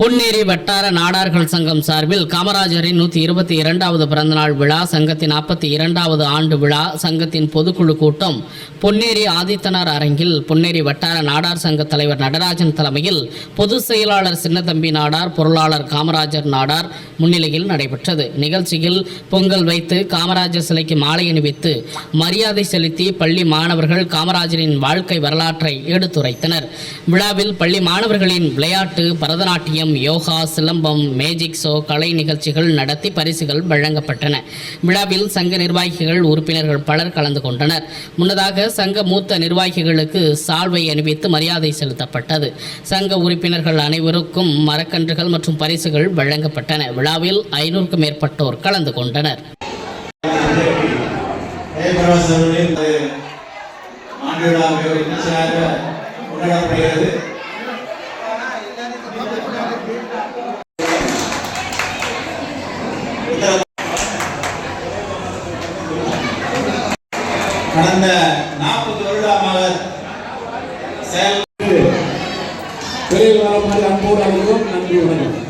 பொன்னேரி வட்டார நாடார்கள் சங்கம் சார்பில் காமராஜரின் நூற்றி இருபத்தி இரண்டாவது பிறந்தநாள் விழா சங்கத்தின் நாற்பத்தி இரண்டாவது ஆண்டு விழா சங்கத்தின் பொதுக்குழு கூட்டம் பொன்னேரி ஆதித்தனார் அரங்கில் பொன்னேரி வட்டார நாடார் சங்க தலைவர் நடராஜன் தலைமையில் பொதுச் செயலாளர் சின்னத்தம்பி நாடார் பொருளாளர் காமராஜர் நாடார் முன்னிலையில் நடைபெற்றது. நிகழ்ச்சியில் பொங்கல் வைத்து காமராஜர் சிலைக்கு மாலை அணிவித்து மரியாதை செலுத்தி பள்ளி மாணவர்கள் காமராஜரின் வாழ்க்கை வரலாற்றை எடுத்துரைத்தனர். விழாவில் பள்ளி மாணவர்களின் விளையாட்டு Bharatanatyam yoga silambam magic show கலை நிகழ்ச்சிகள் நடத்தி பரிசுகள் வழங்கப்பட்டன. விழாவில் சங்க நிர்வாகிகள் உறுப்பினர்கள் பலர் கலந்து கொண்டனர். முன்னதாக சங்க மூத்த நிர்வாகிகளுக்கு சால்வை அணிவித்து மரியாதை செலுத்தப்பட்டது. சங்க உறுப்பினர்கள் அனைவருக்கும் மரக்கன்றுகள் மற்றும் பரிசுகள் வழங்கப்பட்டன. விழாவில் ஐநூறுக்கும் மேற்பட்டோர் கலந்து கொண்டனர். ஆண்டு கொண்டாடப்படுகிறது. கடந்த நாற்பது வருடம் அவர் செயல் பெரிய அன்போடு அழைக்கிறோம். நன்றி வணக்கம்.